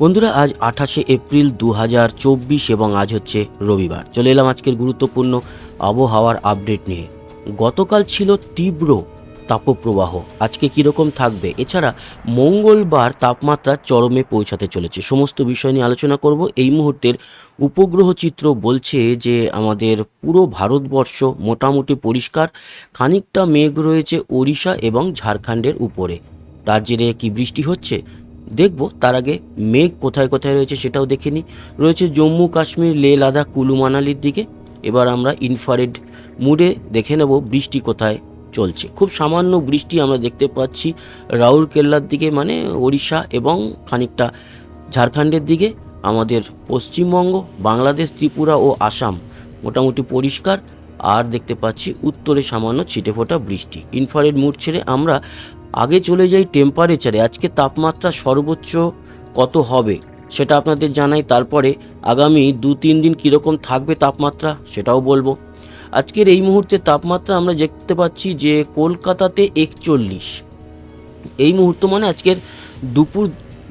বন্ধুরা, আজ আঠাশে এপ্রিল দু হাজার চব্বিশ এবং আজ হচ্ছে রবিবার। চলে এলাম আজকের গুরুত্বপূর্ণ আবহাওয়ার আপডেট নিয়ে। গতকাল ছিল তীব্র তাপপ্রবাহ। আজকে কীরকম থাকবে? এছাড়া মঙ্গলবার তাপমাত্রা চরমে পৌঁছাতে চলেছে। সমস্ত বিষয় নিয়ে আলোচনা করব। এই মুহূর্তের উপগ্রহ চিত্র বলছে যে, আমাদের পুরো ভারতবর্ষ মোটামুটি পরিষ্কার। খানিকটা মেঘ রয়েছে ওড়িশা এবং ঝাড়খণ্ডের উপরে। তার জেরে কি বৃষ্টি হচ্ছে? দেখব, তার আগে মেঘ কোথায় কোথায় রয়েছে সেটাও দেখে নিই। রয়েছে জম্মু কাশ্মীর লে লাদাখ, কুলু মানালির দিকে। এবার আমরা ইনফারেড মুডে দেখে নেব বৃষ্টি কোথায় চলছে। খুব সামান্য বৃষ্টি আমরা দেখতে পাচ্ছি রাউরকেল্লার দিকে মানে ওড়িশা এবং খানিকটা ঝাড়খণ্ডের দিকে। আমাদের পশ্চিমবঙ্গ, বাংলাদেশ, ত্রিপুরা ও আসাম মোটামুটি পরিষ্কার। আর দেখতে পাচ্ছি উত্তরে সামান্য ছিটেফোঁটা বৃষ্টি। ইনফারেড মুড ছেড়ে আমরা আগে চলে যাই টেম্পারেচারে আজকে তাপমাত্রা সর্বোচ্চ কত হবে সেটা আপনাদের জানাই, তারপরে আগামী দু তিন দিন কীরকম থাকবে তাপমাত্রা সেটাও বলব। আজকের এই মুহূর্তে তাপমাত্রা আমরা দেখতে পাচ্ছি যে কলকাতাতে একচল্লিশ। এই মুহূর্ত মানে আজকের দুপুর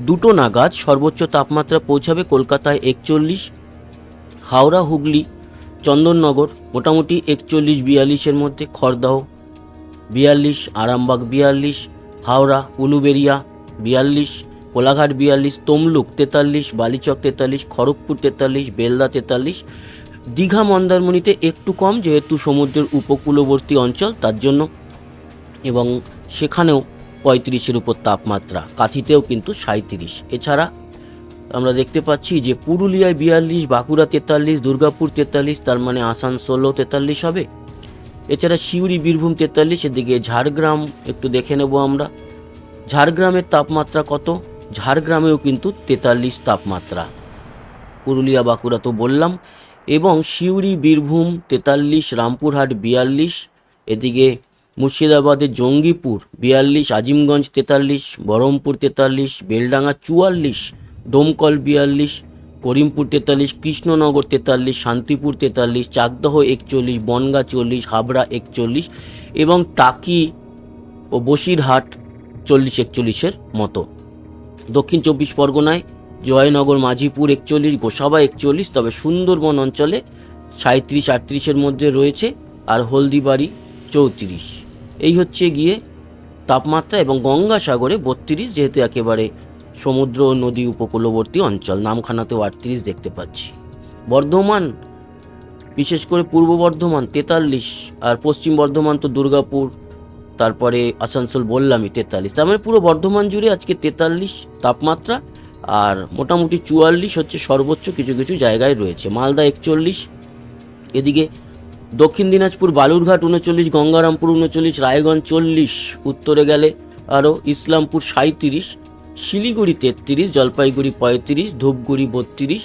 দুটো নাগাদ সর্বোচ্চ তাপমাত্রা পৌঁছাবে কলকাতায় একচল্লিশ, হাওড়া, হুগলি, চন্দননগর, মোটামুটি একচল্লিশ, বিয়াল্লিশের মধ্যে খড়দহ বিয়াল্লিশ, আরামবাগ বিয়াল্লিশ, হাওড়া, উলুবেরিয়া বিয়াল্লিশ, কোলাঘাট বিয়াল্লিশ, তমলুক তেতাল্লিশ, বালিচক তেতাল্লিশ, খড়গপুর তেতাল্লিশ, বেলদা তেতাল্লিশ, দীঘা মন্দারমণিতে একটু কম যেহেতু সমুদ্রের উপকূলবর্তী অঞ্চল, তার জন্য এবং সেখানেও পঁয়ত্রিশের উপর তাপমাত্রা, কাথিতেও কিন্তু সাঁত্রিশ এছাড়া আমরা দেখতে পাচ্ছি যে পুরুলিয়ায় বিয়াল্লিশ, বাঁকুড়া তেতাল্লিশ, দুর্গাপুর তেতাল্লিশ, তার মানে আসানসোলও তেতাল্লিশ হবে। এছাড়া সিউড়ি, বীরভূম তেতাল্লিশ, এদিকে ঝাড়গ্রাম একটু দেখে নেব আমরা। ঝাড়গ্রামের তাপমাত্রা কত? ঝাড়গ্রামেও কিন্তু তেতাল্লিশ তাপমাত্রা। পুরুলিয়া, বাঁকুড়া তো বললাম। এবং সিউড়ি, বীরভূম তেতাল্লিশ, রামপুরহাট বিয়াল্লিশ, এদিকে মুর্শিদাবাদের জঙ্গিপুর বিয়াল্লিশ, আজিমগঞ্জ তেতাল্লিশ, বহরমপুর তেতাল্লিশ, বেলডাঙ্গা চুয়াল্লিশ, ডোমকল বিয়াল্লিশ করিমপুর তেতাল্লিশ, কৃষ্ণনগর তেতাল্লিশ, শান্তিপুর তেতাল্লিশ, চাকদহ একচল্লিশ, বনগা চল্লিশ, হাবড়া একচল্লিশ এবং টাকি ও বসিরহাট চল্লিশ একচল্লিশের মতো। দক্ষিণ চব্বিশ পরগনায় জয়নগর, মাঝিপুর একচল্লিশ, গোসাবা একচল্লিশ, তবে সুন্দরবন অঞ্চলে সাঁত্রিশ আটত্রিশের মধ্যে রয়েছে আর হলদিবাড়ি চৌত্রিশ। এই হচ্ছে গিয়ে তাপমাত্রা এবং গঙ্গাসাগরে বত্রিশ, যেহেতু একেবারে সমুদ্র ও নদী উপকূলবর্তী অঞ্চল, নামখানাতেও আটত্রিশ দেখতে পাচ্ছি। বর্ধমান, বিশেষ করে পূর্ব বর্ধমান, তেতাল্লিশ, আর পশ্চিম বর্ধমান তো দুর্গাপুর, তারপরে আসানসোল বললামই তেতাল্লিশ। তার মানে পুরো বর্ধমান জুড়ে আজকে তেতাল্লিশ তাপমাত্রা, আর মোটামুটি চুয়াল্লিশ হচ্ছে সর্বোচ্চ কিছু কিছু জায়গায় রয়েছে। মালদা একচল্লিশ, এদিকে দক্ষিণ দিনাজপুর, বালুরঘাট উনচল্লিশ, গঙ্গারামপুর উনচল্লিশ, রায়গঞ্জ চল্লিশ, উত্তরে গেলে আরও ইসলামপুর সাঁত্রিশ শিলিগুড়ি তেত্রিশ, জলপাইগুড়ি পঁয়ত্রিশ, ধূপগুড়ি বত্রিশ,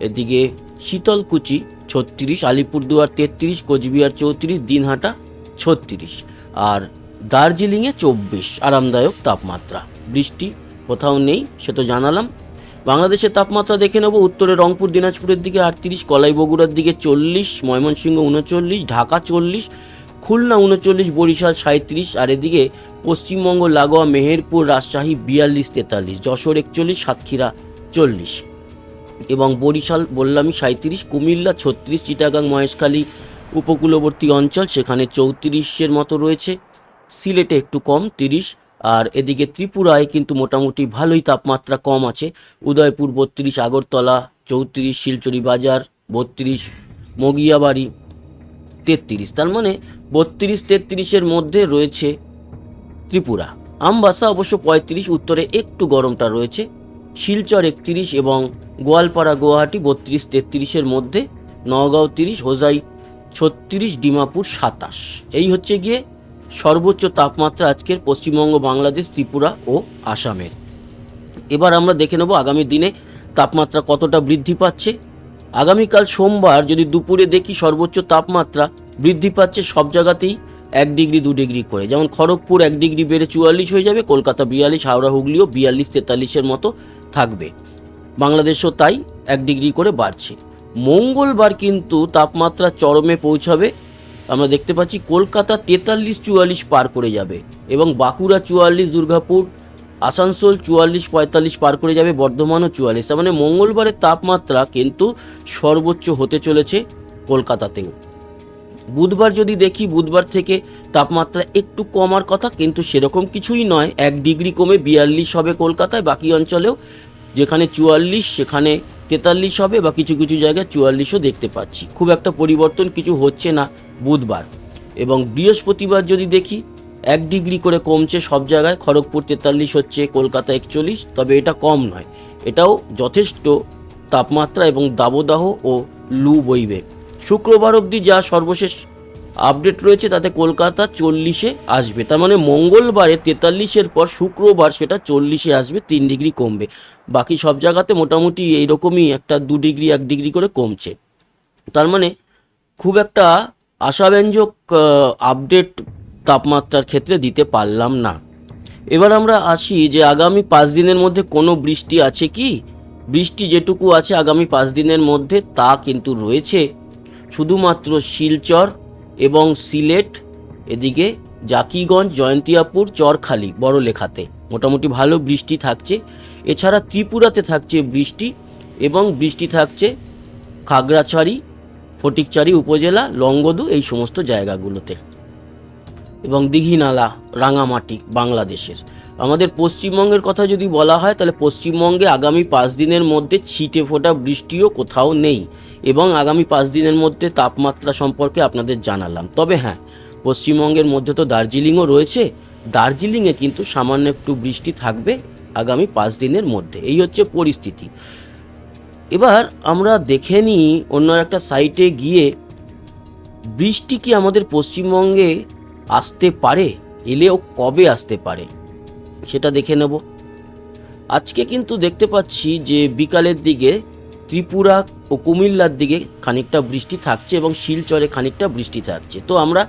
এদিকে শীতলকুচি ছত্রিশ, আলিপুরদুয়ার তেত্রিশ, কোচবিহার চৌত্রিশ, দিনহাটা ছত্রিশ আর দার্জিলিংয়ে চব্বিশ, আরামদায়ক তাপমাত্রা। বৃষ্টি কোথাও নেই, সে তো জানালাম। বাংলাদেশের তাপমাত্রা দেখে নেব উত্তরে রংপুর, দিনাজপুরের দিকে আটত্রিশ কলাই বগুড়ার দিকে চল্লিশ, ময়মনসিংহ উনচল্লিশ, ঢাকা চল্লিশ খুলনা উনচল্লিশ, বরিশাল সাঁত্রিশ আর এদিকে পশ্চিমবঙ্গ, লাগোয়া, মেহেরপুর, রাজশাহী বিয়াল্লিশ, তেতাল্লিশ, যশোর একচল্লিশ, সাতক্ষীরা চল্লিশ এবং বরিশাল বললামই সাঁত্রিশ কুমিল্লা ছত্রিশ, চিটাগাং, মহেশখালী উপকূলবর্তী অঞ্চল সেখানে চৌত্রিশের মতো রয়েছে। সিলেটে একটু কম, তিরিশ, আর এদিকে ত্রিপুরায় কিন্তু মোটামুটি ভালোই তাপমাত্রা কম আছে। উদয়পুর বত্রিশ, আগরতলা চৌত্রিশ, শিলচরি বাজার বত্রিশ, মগিয়াবাড়ি তেত্রিশ। তার মানে বত্রিশ তেত্রিশের মধ্যে রয়েছে ত্রিপুরা। আমবাসা অবশ্য পঁয়ত্রিশ, উত্তরে একটু গরমটা রয়েছে। শিলচর একত্রিশ এবং গোয়ালপাড়া গুয়াহাটি বত্রিশ তেত্রিশের মধ্যে নওগাঁও তিরিশ, হোজাই ছত্রিশ, ডিমাপুর সাতাশ। এই হচ্ছে গিয়ে সর্বোচ্চ তাপমাত্রা আজকের পশ্চিমবঙ্গ, বাংলাদেশ, ত্রিপুরা ও আসামের। এবার আমরা দেখে নেব আগামী দিনে তাপমাত্রা কতটা বৃদ্ধি পাচ্ছে। আগামীকাল সোমবার যদি দুপুরে দেখি সর্বোচ্চ তাপমাত্রা বৃদ্ধি পাচ্ছে সব জায়গাতেই, এক ডিগ্রি, দু ডিগ্রি করে। যেমন খড়গপুর এক ডিগ্রি বেড়ে চুয়াল্লিশ হয়ে যাবে, কলকাতা বিয়াল্লিশ, হাওড়া, হুগলিও বিয়াল্লিশ, তেতাল্লিশের মতো থাকবে। বাংলাদেশও তাই এক ডিগ্রি করে বাড়ছে। মঙ্গলবার কিন্তু তাপমাত্রা চরমে পৌঁছাবে। আমরা দেখতে পাচ্ছি কলকাতা তেতাল্লিশ, চুয়াল্লিশ পার করে যাবে এবং বাঁকুড়া চুয়াল্লিশ, দুর্গাপুর, আসানসোল চুয়াল্লিশ, পঁয়তাল্লিশ পার করে যাবে, বর্ধমানও চুয়াল্লিশ। তার মানে মঙ্গলবারের তাপমাত্রা কিন্তু সর্বোচ্চ হতে চলেছে কলকাতাতেও। বুধবার যদি দেখি বুধবার থেকে তাপমাত্রা একটু কমার কথা, কিন্তু সেরকম কিছুই নয়। এক ডিগ্রি কমে বিয়াল্লিশ হবে কলকাতায়, বাকি অঞ্চলেও যেখানে চুয়াল্লিশ, সেখানে তেতাল্লিশ হবে বা কিছু কিছু জায়গায় চুয়াল্লিশও দেখতে পাচ্ছি। খুব একটা পরিবর্তন কিছু হচ্ছে না বুধবার। এবং বৃহস্পতিবার যদি দেখি, এক ডিগ্রি করে কমছে সব জায়গায়, খড়গপুর তেতাল্লিশ হচ্ছে, কলকাতা একচল্লিশ, তবে এটা কম নয়। এটাও যথেষ্ট তাপমাত্রা এবং দাবদাহ ও লু বইবে। শুক্রবার অবধি যা সর্বশেষ আপডেট রয়েছে তাতে কলকাতা চল্লিশে আসবে। তার মানে মঙ্গলবারে তেতাল্লিশের পর শুক্রবার সেটা চল্লিশে আসবে, তিন ডিগ্রি কমবে। বাকি সব জায়গাতে মোটামুটি এইরকমই একটা দু ডিগ্রি, এক ডিগ্রি করে কমছে। তার মানে খুব একটা আশাব্যঞ্জক আপডেট তাপমাত্রার ক্ষেত্রে দিতে পারলাম না। এবার আমরা আসি যে আগামী পাঁচ দিনের মধ্যে কোনো বৃষ্টি আছে কি? বৃষ্টি যেটুকু আছে আগামী পাঁচ দিনের মধ্যে তা কিন্তু রয়েছে। শুধুমাত্র শিলচর এবং সিলেট, এদিকে জাকিগঞ্জ, জয়ন্তিয়াপুর, চরখালি বড় লেখাতে মোটামুটি ভালো বৃষ্টি থাকছে। এছাড়া ত্রিপুরাতে থাকছে বৃষ্টি এবং বৃষ্টি থাকছে খাগড়াছড়ি ফটিকচারি উপজেলা, লংগদু, এই সমস্ত জায়গাগুলোতে। এবং দীঘিনালা রাঙামাটি, বাংলাদেশের। আমাদের পশ্চিমবঙ্গের কথা যদি বলা হয়, তাহলে পশ্চিমবঙ্গে আগামী পাঁচ দিনের মধ্যে ছিটে ফোটা বৃষ্টিও কোথাও নেই এবং আগামী পাঁচ দিনের মধ্যে তাপমাত্রা সম্পর্কে আপনাদের জানালাম। তবে হ্যাঁ পশ্চিমবঙ্গের মধ্যে তো দার্জিলিংও রয়েছে। দার্জিলিংয়ে কিন্তু সামান্য একটু বৃষ্টি থাকবে আগামী পাঁচ দিনের মধ্যে। এই হচ্ছে পরিস্থিতি। এবার আমরা দেখে নিই অন্য একটা সাইটে গিয়ে বৃষ্টি কি আমাদের পশ্চিমবঙ্গে আসতে পারে, এলেও কবে আসতে পারে? সেটা দেখে নেব। আজকে কিন্তু দেখতে পাচ্ছি যে বিকালের দিকে ত্রিপুরা ও কুমিল্লার দিকে খানিকটা বৃষ্টি থাকছে এবং শিলচরে খানিকটা বৃষ্টি থাকছে। তো আমরা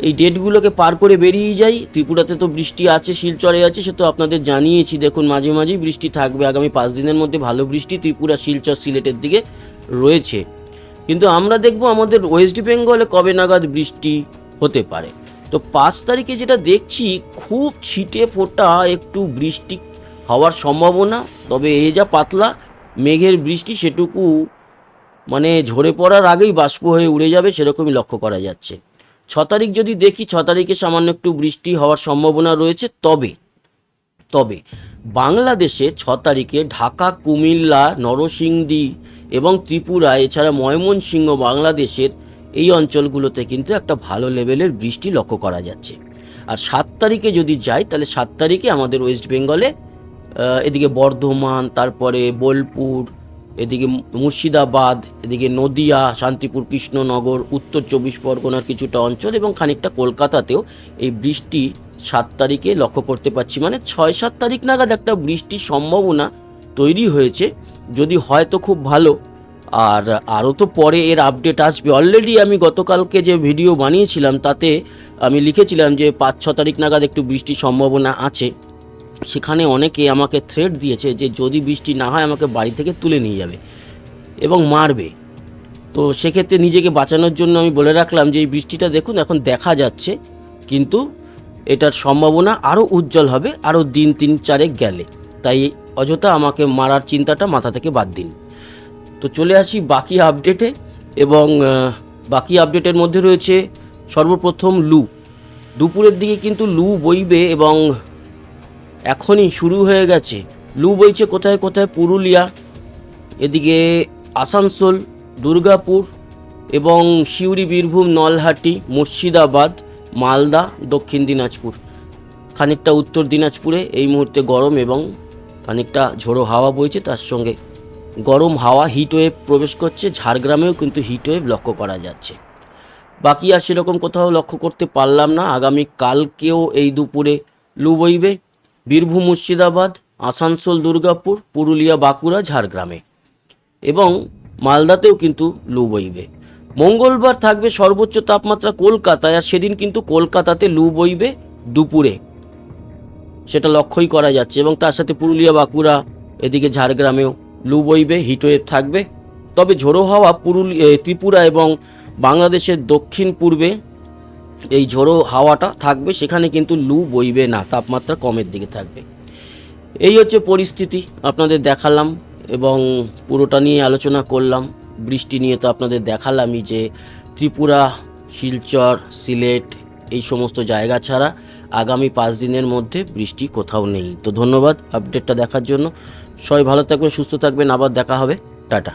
এই ডেটগুলোকে পার করে বেরিয়ে যাই। ত্রিপুরাতে তো বৃষ্টি আছে, শিলচরে আছে, সে তো আপনাদের জানিয়েছি। দেখুন, মাঝে মাঝেই বৃষ্টি থাকবে। আগামী পাঁচ দিনের মধ্যে ভালো বৃষ্টি ত্রিপুরা, শিলচর, সিলেটের দিকে রয়েছে। কিন্তু আমরা দেখব আমাদের ওয়েস্ট বেঙ্গলে কবে নাগাদ বৃষ্টি হতে পারে। তো পাঁচ তারিখে যেটা দেখছি, খুব ছিটে ফোটা একটু বৃষ্টি হওয়ার সম্ভাবনা, তবে এ যা পাতলা, মেঘের বৃষ্টি সেটুকু মানে ঝরে পড়ার আগেই বাষ্প হয়ে উড়ে যাবে, সেরকমই লক্ষ্য করা যাচ্ছে। ছ তারিখ যদি দেখি, ছ তারিখে সামান্য একটু বৃষ্টি হওয়ার সম্ভাবনা রয়েছে, তবে তবে বাংলাদেশে ছ তারিখে ঢাকা, কুমিল্লা, নরসিংদী এবং ত্রিপুরা, এছাড়া ময়মনসিংহ বাংলাদেশের এই অঞ্চলগুলোতে কিন্তু একটা ভালো লেভেলের বৃষ্টি লক্ষ্য করা যাচ্ছে। আর সাত তারিখে যদি যাই, তাহলে সাত তারিখে আমাদের ওয়েস্ট বেঙ্গলে এদিকে বর্ধমান, তারপরে বোলপুর, এদিকে মুর্শিদাবাদ, এদিকে নদিয়া, শান্তিপুর, কৃষ্ণনগর, উত্তর চব্বিশ পরগনার কিছুটা অঞ্চল এবং খানিকটা কলকাতাতেও এই বৃষ্টি সাত তারিখে লক্ষ্য করতে পারছি। মানে ছয় সাত তারিখ নাগাদ একটা বৃষ্টির সম্ভাবনা তৈরি হয়েছে। যদি হয় তো খুব ভালো। আর আরও তো পরে এর আপডেট আসবে। অলরেডি আমি গতকালকে যে ভিডিও বানিয়েছিলাম, তাতে আমি লিখেছিলাম যে পাঁচ ছ তারিখ নাগাদ একটু বৃষ্টির সম্ভাবনা আছে। সেখানে অনেকে আমাকে থ্রেড দিয়েছে যে যদি বৃষ্টি না হয় আমাকে বাড়ি থেকে তুলে নিয়ে যাবে এবং মারবে। তো সেক্ষেত্রে নিজেকে বাঁচানোর জন্য আমি বলে রাখলাম যে এই বৃষ্টিটা দেখুন, এখন দেখা যাচ্ছে, কিন্তু এটার সম্ভাবনা আরও উজ্জ্বল হবে, আরও দিন তিন চারেক গেলে। তাই অযথা আমাকে মারার চিন্তাটা মাথা থেকে বাদ দিন। তো চলে আসি বাকি আপডেটে এবং বাকি আপডেটের মধ্যে রয়েছে সর্বপ্রথম লু। দুপুরের দিকে কিন্তু লু বইবে এবং এখনই শুরু হয়ে গেছে। লু বইছে কোথায় কোথায়? পুরুলিয়া, এদিকে আসানসোল, দুর্গাপুর এবং সিউড়ি, বীরভূম, নলহাটি, মুর্শিদাবাদ, মালদা, দক্ষিণ দিনাজপুর। খানিকটা উত্তর দিনাজপুরে এই মুহূর্তে গরম এবং খানিকটা ঝোড়ো হাওয়া বইছে, তার সঙ্গে গরম হাওয়া হিটওয়েভ প্রবেশ করছে, ঝাড়গ্রামেও কিন্তু হিটওয়েভ লক্ষ্য করা যাচ্ছে। বাকি আর সেরকম কোথাও লক্ষ্য করতে পারলাম না। আগামী কালকেও এই দুপুরে লু বইবে বীরভূম, মুর্শিদাবাদ, আসানসোল, দুর্গাপুর, পুরুলিয়া, বাঁকুড়া, ঝাড়গ্রামে। এবং মালদাতেও কিন্তু লু বইবে মঙ্গলবার থাকবে সর্বোচ্চ তাপমাত্রা কলকাতায়, আর সেদিন কিন্তু কলকাতাতে লু বইবে দুপুরে। সেটা লক্ষ্যই করা যাচ্ছে এবং তার সাথে পুরুলিয়া, বাঁকুড়া, এদিকে ঝাড়গ্রামেও। লু বইবে হিটওয়েভ থাকবে। তবে ঝোড়ো হাওয়া পুরুলিয়া ত্রিপুরা এবং বাংলাদেশের দক্ষিণ পূর্বে এই ঝোড়ো হাওয়াটা থাকবে, সেখানে কিন্তু লু বইবে না, তাপমাত্রা কমের দিকে থাকবে। এই হচ্ছে পরিস্থিতি, আপনাদের দেখালাম এবং পুরোটা নিয়ে আলোচনা করলাম। বৃষ্টি নিয়ে তো আপনাদের দেখালামই যে ত্রিপুরা, শিলচর, সিলেট এই সমস্ত জায়গা ছাড়া আগামী পাঁচ দিনের মধ্যে বৃষ্টি কোথাও নেই। তো ধন্যবাদ, আপডেটটা দেখার জন্য। সবাই ভালো থাকবেন সুস্থ থাকবেন আবার দেখা হবে। টাটা।